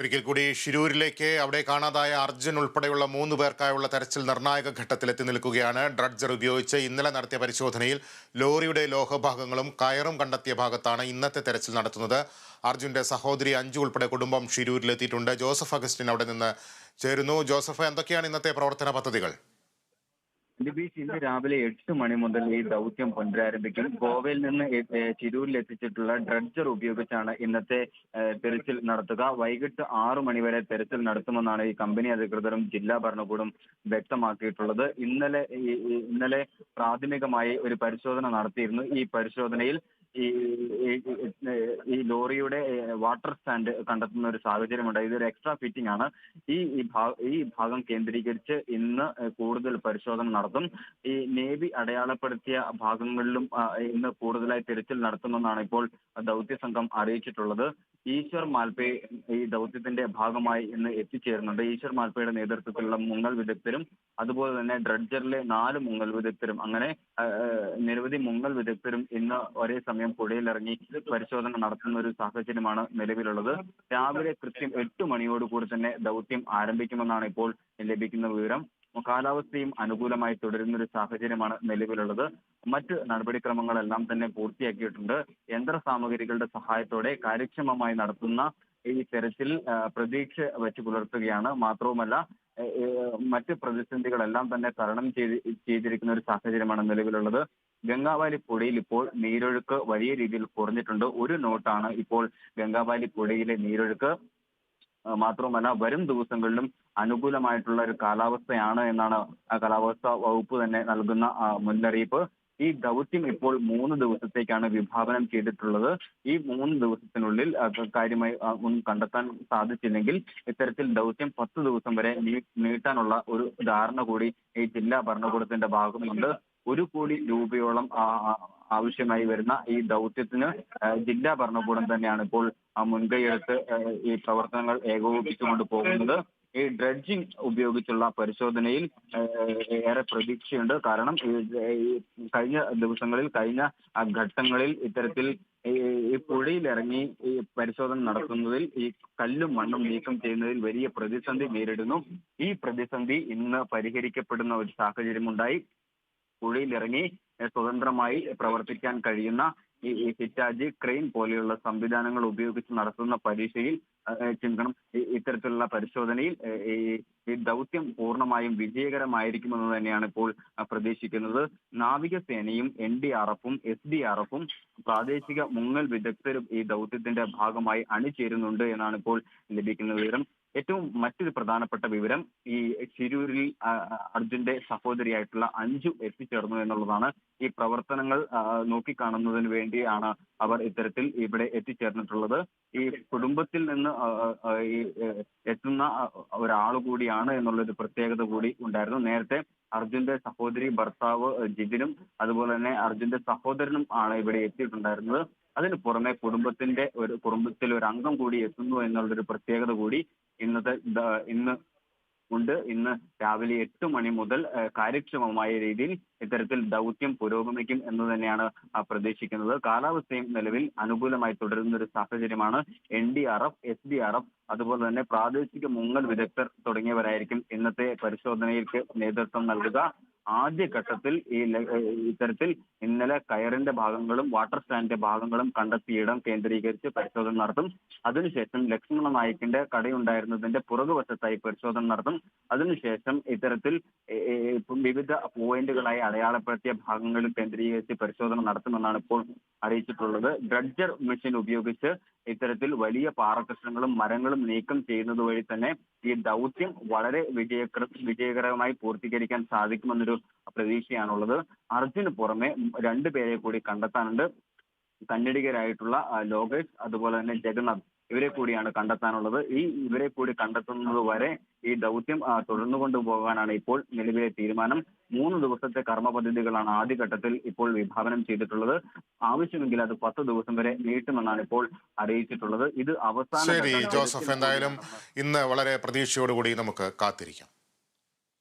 ഒരിക്കൽ കൂടി ഷിരൂരിലേക്ക് അവിടെ കാണാതായ അർജുൻ ഉൾപ്പെടെയുള്ള മൂന്ന് പേർക്കായുള്ള തെരച്ചിൽ നിർണായക ഘട്ടത്തിലെത്തി നിൽക്കുകയാണ്. ഡ്രഡ്ജർ ഉപയോഗിച്ച് ഇന്നലെ നടത്തിയ പരിശോധനയിൽ ലോറിയുടെ ലോഹഭാഗങ്ങളും കയറും കണ്ടെത്തിയ ഭാഗത്താണ് ഇന്നത്തെ തെരച്ചിൽ നടത്തുന്നത്. അർജുന്റെ സഹോദരി അഞ്ചു ഉൾപ്പെടെ കുടുംബം ഷിരൂരിലെത്തിയിട്ടുണ്ട്. ജോസഫ് അഗസ്റ്റിൻ അവിടെ നിന്ന് ചേരുന്നു. ജോസഫ് എന്തൊക്കെയാണ് ഇന്നത്തെ പ്രവർത്തന പദ്ധതികൾ? ലിബീഷ് ഇന്ന് രാവിലെ എട്ട് മണി മുതൽ ഈ ദൗത്യം പുനരാരംഭിക്കും. ഗോവയിൽ നിന്ന് ചിരൂരിൽ എത്തിച്ചിട്ടുള്ള ഡ്രഡ്ജർ ഉപയോഗിച്ചാണ് ഇന്നത്തെ തെരച്ചിൽ നടത്തുക. വൈകിട്ട് ആറു മണി വരെ തെരച്ചിൽ നടത്തുമെന്നാണ് ഈ കമ്പനി അധികൃതരും ജില്ലാ ഭരണകൂടം വ്യക്തമാക്കിയിട്ടുള്ളത്. ഇന്നലെ ഇന്നലെ പ്രാഥമികമായി ഒരു പരിശോധന നടത്തിയിരുന്നു. ഈ പരിശോധനയിൽ ഈ ലോറിയുടെ വാട്ടർ സ്റ്റാൻഡ് കണ്ടെത്തുന്ന ഒരു സാഹചര്യമുണ്ട്. ഇതൊരു എക്സ്ട്രാ ഫിറ്റിംഗ് ആണ്. ഈ ഈ ഭാഗം കേന്ദ്രീകരിച്ച് ഇന്ന് കൂടുതൽ പരിശോധന നടത്തും. ഈ നേവി അടയാളപ്പെടുത്തിയ ഭാഗങ്ങളിലും ഇന്ന് കൂടുതലായി തിരച്ചിൽ നടത്തുമെന്നാണ് ഇപ്പോൾ ദൗത്യ സംഘം അറിയിച്ചിട്ടുള്ളത്. ഈശ്വർ മാൽപേ ഈ ദൗത്യത്തിന്റെ ഭാഗമായി ഇന്ന് എത്തിച്ചേരുന്നുണ്ട്. ഈശ്വർ മാൽപേയുടെ നേതൃത്വത്തിലുള്ള മുങ്ങൽ വിദഗ്ധരും അതുപോലെ തന്നെ ഡ്രഡ്ജറിലെ നാല് മുങ്ങൽ വിദഗ്ധരും അങ്ങനെ നിരവധി മുങ്ങൽ വിദഗ്ധരും ഇന്ന് ഒരേ സമയം പുഴയിലിറങ്ങി പരിശോധന നടത്തുന്ന ഒരു സാഹചര്യമാണ് നിലവിലുള്ളത്. രാവിലെ കൃത്യം എട്ട് മണിയോടുകൂടി തന്നെ ദൗത്യം ആരംഭിക്കുമെന്നാണ് ഇപ്പോൾ ലഭിക്കുന്ന വിവരം. കാലാവസ്ഥയും അനുകൂലമായി തുടരുന്ന ഒരു സാഹചര്യമാണ് നിലവിലുള്ളത്. മറ്റ് നടപടിക്രമങ്ങളെല്ലാം തന്നെ പൂർത്തിയാക്കിയിട്ടുണ്ട്. യന്ത്ര സാമഗ്രികളുടെ സഹായത്തോടെ കാര്യക്ഷമമായി നടത്തുന്ന ഈ തെരച്ചിൽ പ്രതീക്ഷ വെച്ച് പുലർത്തുകയാണ്. മാത്രവുമല്ല മറ്റ് പ്രതിസന്ധികളെല്ലാം തന്നെ തരണം ചെയ്ത് ചെയ്തിരിക്കുന്ന ഒരു സാഹചര്യമാണ് നിലവിലുള്ളത്. ഗംഗാവാലി പുഴയിൽ ഇപ്പോൾ നീരൊഴുക്ക് വലിയ രീതിയിൽ കുറഞ്ഞിട്ടുണ്ട്. ഒരു നോട്ടാണ് ഇപ്പോൾ ഗംഗാവാലി പുഴയിലെ നീരൊഴുക്ക് മാത്രവുമല്ല വരും ദിവസങ്ങളിലും അനുകൂലമായിട്ടുള്ള ഒരു കാലാവസ്ഥയാണ് എന്നാണ് കാലാവസ്ഥാ വകുപ്പ് തന്നെ നൽകുന്ന മുന്നറിയിപ്പ്. ഈ ദൗത്യം ഇപ്പോൾ മൂന്ന് ദിവസത്തേക്കാണ് വിഭാവനം ചെയ്തിട്ടുള്ളത്. ഈ മൂന്ന് ദിവസത്തിനുള്ളിൽ കാര്യമായി ഒന്നും കണ്ടെത്താൻ സാധിച്ചില്ലെങ്കിൽ ഇത്തരത്തിൽ ദൗത്യം പത്ത് ദിവസം വരെ നീട്ടാനുള്ള ഒരു ധാരണ കൂടി ഈ ജില്ലാ ഭരണകൂടത്തിന്റെ ഭാഗമുണ്ട് ഒരു കോടി രൂപയോളം ആവശ്യമായി വരുന്ന ഈ ദൗത്യത്തിന് ജില്ലാ ഭരണകൂടം തന്നെയാണ് ഇപ്പോൾ മുൻകൈയെടുത്ത് ഈ പ്രവർത്തനങ്ങൾ ഏകോപിപ്പിച്ചുകൊണ്ട് പോകുന്നത്. ഈ ഡ്രഡ്ജിംഗ് ഉപയോഗിച്ചുള്ള പരിശോധനയിൽ ഏറെ പ്രതീക്ഷയുണ്ട്. കാരണം ഈ കഴിഞ്ഞ ദിവസങ്ങളിൽ കഴിഞ്ഞ ഘട്ടങ്ങളിൽ ഇത്തരത്തിൽ ഈ പുഴയിലിറങ്ങി ഈ പരിശോധന നടത്തുന്നതിൽ ഈ കല്ലും മണ്ണും നീക്കം ചെയ്യുന്നതിൽ വലിയ പ്രതിസന്ധി നേരിടുന്നു. ഈ പ്രതിസന്ധി ഇന്ന് പരിഹരിക്കപ്പെടുന്ന ഒരു സാഹചര്യമുണ്ടായി. പുഴയിലിറങ്ങി സ്വതന്ത്രമായി പ്രവർത്തിക്കാൻ കഴിയുന്ന ഈ ഹിറ്റാജി ക്രെയിൻ പോലെയുള്ള സംവിധാനങ്ങൾ ഉപയോഗിച്ച് നടത്തുന്ന പരീക്ഷയിൽ ചിന്തണം ഇത്തരത്തിലുള്ള പരിശോധനയിൽ ഈ ദൗത്യം പൂർണമായും വിജയകരമായിരിക്കുമെന്ന് തന്നെയാണ് ഇപ്പോൾ പ്രതീക്ഷിക്കുന്നത്. നാവികസേനയും എൻ ഡി ആർ എഫും എസ് ഡി ആർ എഫും പ്രാദേശിക മുങ്ങൽ വിദഗ്ധരും ഈ ദൗത്യത്തിന്റെ ഭാഗമായി അണിചേരുന്നുണ്ട് എന്നാണ് ഇപ്പോൾ ലഭിക്കുന്ന വിവരം. ഏറ്റവും മറ്റൊരു പ്രധാനപ്പെട്ട വിവരം ഈ ആ, അർജുന്റെ സഹോദരിയായിട്ടുള്ള അഞ്ചു എത്തിച്ചേർന്നു എന്നുള്ളതാണ്. ഈ പ്രവർത്തനങ്ങൾ നോക്കിക്കാണുന്നതിന് വേണ്ടിയാണ് അവർ ഇത്തരത്തിൽ ഇവിടെ എത്തിച്ചേർന്നിട്ടുള്ളത്. ഈ കുടുംബത്തിൽ നിന്ന് ഈ എത്തുന്ന ഒരാൾ കൂടിയാണ് എന്നുള്ളൊരു പ്രത്യേകത കൂടി ഉണ്ടായിരുന്നു. നേരത്തെ അർജുന്റെ സഹോദരി ഭർത്താവ് ജിതിനും അതുപോലെ തന്നെ അർജുന്റെ സഹോദരനും ആണ് ഇവിടെ എത്തിയിട്ടുണ്ടായിരുന്നത്. അതിന് പുറമെ കുടുംബത്തിന്റെ ഒരു കുടുംബത്തിൽ ഒരു അംഗം കൂടി എത്തുന്നു എന്നുള്ളൊരു പ്രത്യേകത കൂടി ഇന്നത്തെ ഇന്ന് ഉണ്ട്. ഇന്ന് രാവിലെ എട്ട് മണി മുതൽ കാര്യക്ഷമമായ രീതിയിൽ ഇത്തരത്തിൽ ദൗത്യം പുരോഗമിക്കും എന്ന് തന്നെയാണ് പ്രതീക്ഷിക്കുന്നത്. കാലാവസ്ഥയും നിലവിൽ അനുകൂലമായി തുടരുന്ന ഒരു സാഹചര്യമാണ് N D R F S D R F അതുപോലെ തന്നെ പ്രാദേശിക മുങ്ങൽ വിദഗ്ധർ തുടങ്ങിയവരായിരിക്കും ഇന്നത്തെ പരിശോധനയ്ക്ക് നേതൃത്വം നൽകുക. ആദ്യഘട്ടത്തിൽ ഈ ഇത്തരത്തിൽ ഇന്നലെ കയറിന്റെ ഭാഗങ്ങളും വാട്ടർ സ്റ്റാൻഡിന്റെ ഭാഗങ്ങളും കണ്ടെത്തിയിടം കേന്ദ്രീകരിച്ച് പരിശോധന നടത്തും. അതിനുശേഷം ലക്ഷ്മണ നായിക്കിന്റെ കടയുണ്ടായിരുന്നതിന്റെ പുറകുവശത്തായി പരിശോധന നടത്തും. അതിനുശേഷം ഇത്തരത്തിൽ വിവിധ പോയിന്റുകളായി അടയാളപ്പെടുത്തിയ ഭാഗങ്ങളിൽ കേന്ദ്രീകരിച്ച് പരിശോധന നടത്തുമെന്നാണ് ഇപ്പോൾ അറിയിച്ചിട്ടുള്ളത്. ഡ്രഡ്ജർ മെഷീൻ ഉപയോഗിച്ച് ഇത്തരത്തിൽ വലിയ പാറകഷ്ണങ്ങളും മരങ്ങളും നീക്കം ചെയ്യുന്നത് വഴി തന്നെ ഈ ദൗത്യം വളരെ വിജയകര വിജയകരമായി പൂർത്തീകരിക്കാൻ സാധിക്കുമെന്നൊരു പ്രതീക്ഷയാണുള്ളത്. അർജുന് പുറമെ രണ്ടു പേരെ കൂടി കണ്ടെത്താനുണ്ട്. കന്നഡികരായിട്ടുള്ള ലോകേഷ് അതുപോലെ തന്നെ ജഗന്നാഥ് ഇവരെ കൂടിയാണ് കണ്ടെത്താനുള്ളത്. ഈ ഇവരെ കൂടി കണ്ടെത്തുന്നത് വരെ ഈ ദൗത്യം തുടർന്നു കൊണ്ടുപോകാനാണ് ഇപ്പോൾ നിലവിലെ തീരുമാനം. മൂന്ന് ദിവസത്തെ കർമ്മ പദ്ധതികളാണ് ആദ്യഘട്ടത്തിൽ ഇപ്പോൾ വിഭാവനം ചെയ്തിട്ടുള്ളത്. ആവശ്യമെങ്കിൽ അത് പത്ത് ദിവസം വരെ നീട്ടുമെന്നാണ് ഇപ്പോൾ അറിയിച്ചിട്ടുള്ളത്. ഇത് അവസാന ശരി ജോസഫ് എന്തായാലും ഇന്ന് വളരെ പ്രതീക്ഷയോടുകൂടി നമുക്ക് കാത്തിരിക്കാം.